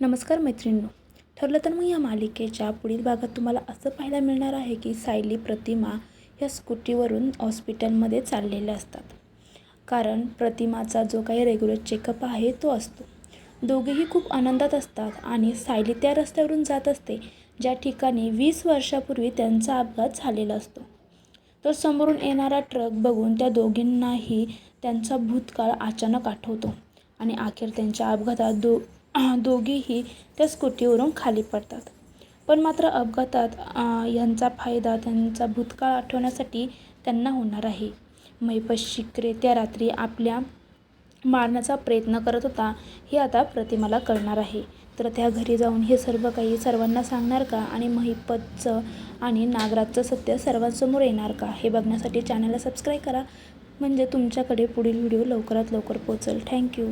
नमस्कार मैत्रिणींनो ठरलं तर मग या मालिकेच्या पुढील भागात तुम्हाला असं पाहायला मिळणार आहे की सायली प्रतिमा ह्या स्कूटीवरून हॉस्पिटलमध्ये चाललेल्या असतात. कारण प्रतिमाचा जो काही रेग्युलर चेकअप आहे तो असतो. दोघेही खूप आनंदात असतात आणि सायली त्या रस्त्यावरून जात असते ज्या ठिकाणी वीस वर्षापूर्वी त्यांचा अपघात झालेला असतो. तर समोरून येणारा ट्रक बघून त्या दोघींनाही त्यांचा भूतकाळ अचानक आठवतो आणि अखेर त्यांच्या अपघातात दो दोघीही त्या स्कूटीवरून खाली पडतात. पण मात्र अपघातात यांचा फायदा त्यांचा भूतकाळ आठवण्यासाठी त्यांना होणार आहे. महिपत शिकरे त्या रात्री आपल्या मारण्याचा प्रयत्न करत होता हे आता प्रतिमाला कळणार आहे. तर त्या घरी जाऊन हे सर्व काही सर्वांना सांगणार का? आणि महिपतचं आणि नागराजचं सत्य सर्वांसमोर येणार का? हे बघण्यासाठी चॅनलला सबस्क्राईब करा. म्हणजे तुमच्याकडे पुढील व्हिडिओ लवकरात लवकर पोचेल थँक्यू